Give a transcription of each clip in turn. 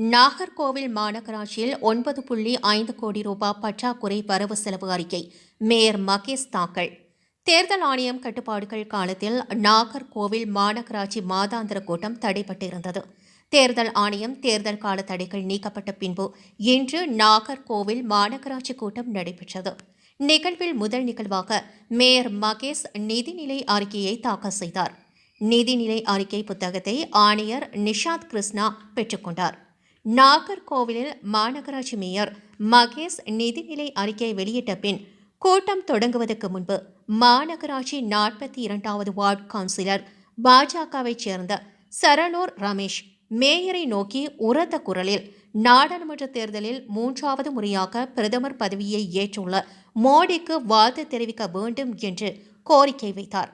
நாகர்கோவில் மாநகராட்சியில் ஒன்பது புள்ளி ஐந்து கோடி ரூபாய் பற்றாக்குறை வரவு செலவு அறிக்கை. மேயர் மகேஷ் தாக்கல். தேர்தல் ஆணையம் கட்டுப்பாடுகள் காலத்தில் நாகர்கோவில் மாநகராட்சி மாதாந்திர கூட்டம் தடைபட்டிருந்தது தேர்தல் ஆணையம் தேர்தல் கால தடைகள் நீக்கப்பட்ட பின்பு இன்று நாகர்கோவில் மாநகராட்சி கூட்டம் நடைபெற்றது. நிகழ்வில் முதல் நிகழ்வாக மேயர் மகேஷ் நிதிநிலை அறிக்கையை தாக்கல் செய்தார். நிதிநிலை அறிக்கை புத்தகத்தை ஆணையர் நிஷாத் கிருஷ்ணா பெற்றுக்கொண்டார். நாகர்கோவிலில் மாநகராட்சி மேயர் மகேஷ் நிதிநிலை அறிக்கை வெளியிட்ட பின் கூட்டம் தொடங்குவதற்கு முன்பு மாநகராட்சி நாற்பத்தி இரண்டாவது வார்டு கவுன்சிலர் பாஜகவைச் சேர்ந்த சரணூர் ரமேஷ் மேயரை நோக்கி உரத்த குரலில் நாடாளுமன்ற தேர்தலில் மூன்றாவது முறையாக பிரதமர் பதவியை ஏற்றுள்ள மோடிக்கு வாழ்த்து தெரிவிக்க வேண்டும் என்று கோரிக்கை வைத்தார்.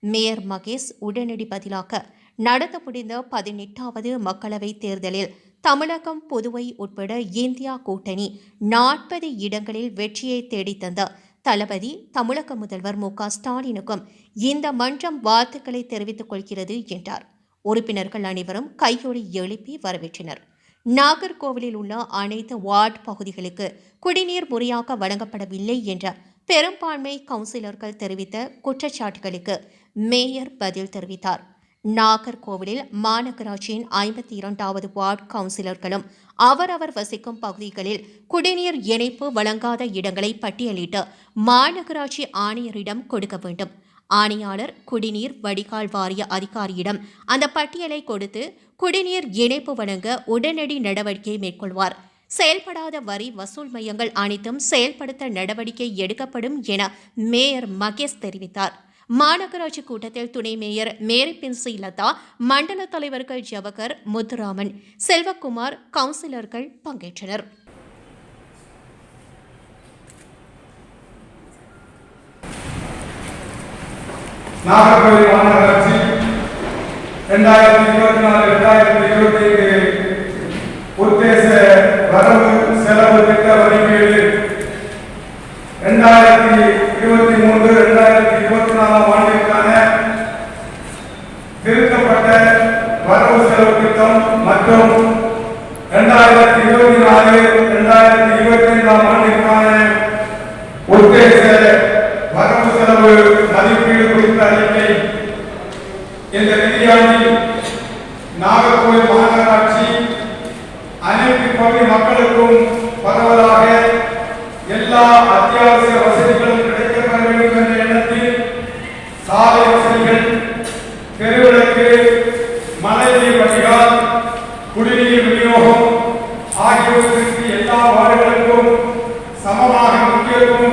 மேயர் மகேஷ் உடனடி பதிலாக நடத்த முடிந்த பதினெட்டாவது மக்களவைத் தேர்தலில் தமிழகம் புதுவை உட்பட இந்தியா கூட்டணி நாற்பது இடங்களில் வெற்றியை தேடித்தந்த தளபதி தமிழக முதல்வர் மு க ஸ்டாலினுக்கும் இந்த மன்றம் வாழ்த்துக்களை தெரிவித்துக் கொள்கிறது என்றார். உறுப்பினர்கள் அனைவரும் கையொலி எழுப்பி வரவேற்றனர். நாகர்கோவிலில் உள்ள அனைத்து வார்டு பகுதிகளுக்கு குடிநீர் முறையாக வழங்கப்படவில்லை என்ற பெரும்பான்மை கவுன்சிலர்கள் தெரிவித்த குற்றச்சாட்டுகளுக்கு மேயர் பதில் தெரிவித்தார். நாகர்கோவிலில் மாநகராட்சியின் ஐம்பத்தி இரண்டாவது வார்டு கவுன்சிலர்களும் அவரவர் வசிக்கும் பகுதிகளில் குடிநீர் இணைப்பு வழங்காத இடங்களை பட்டியலிட்டு மாநகராட்சி ஆணையரிடம் கொடுக்க வேண்டும். ஆணையாளர் குடிநீர் வடிகால் வாரிய அதிகாரியிடம் அந்த பட்டியலை கொடுத்து குடிநீர் இணைப்பு வழங்க உடனடி நடவடிக்கை மேற்கொள்வார். செயல்படாத வரி வசூல் மையங்கள் அனைத்தும் செயல்படுத்த நடவடிக்கை எடுக்கப்படும் என மேயர் மகேஷ் தெரிவித்தார். மாநகராட்சி கூட்டத்தில் துணை மேயர் மேரி பின்சி லதா மண்டல தலைவர்கள் ஜவகர் முத்துராமன் செல்வகுமார் கவுன்சிலர்கள் பங்கேற்றனர். நாகர்கோவில் மாநகராட்சி இரண்டாயிரத்தி இருபத்தி நாலு இரண்டாயிரத்தி இருபத்தி ஐந்து உத்தேச வரவு செலவு திட்ட மதிப்பீடு இரண்டாயிரத்தி திருத்தப்பட்ட வரவு செலவு திட்டம் மற்றும் இரண்டாயிரத்தி இருபத்தி நாலு இரண்டாயிரத்தி இருபத்தி ஐந்தாம் ஆண்டிற்கான உத்தேச வரவு செலவு மதிப்பீடு குறித்த அறிக்கை. இந்த நிதியாண்டில் நாகர்கோவில் மாநகராட்சி அனைத்து பகுதி மக்களுக்கும் பரவலாக எல்லா அத்தியாவசிய வசதிகளும் தெருவிளக்கு மழைநீர் வடிகால் குடிநீர் விநியோகம் ஆகியவற்றிற்கு எல்லா வார்டுகளுக்கும் சமமாக முக்கியத்துவம்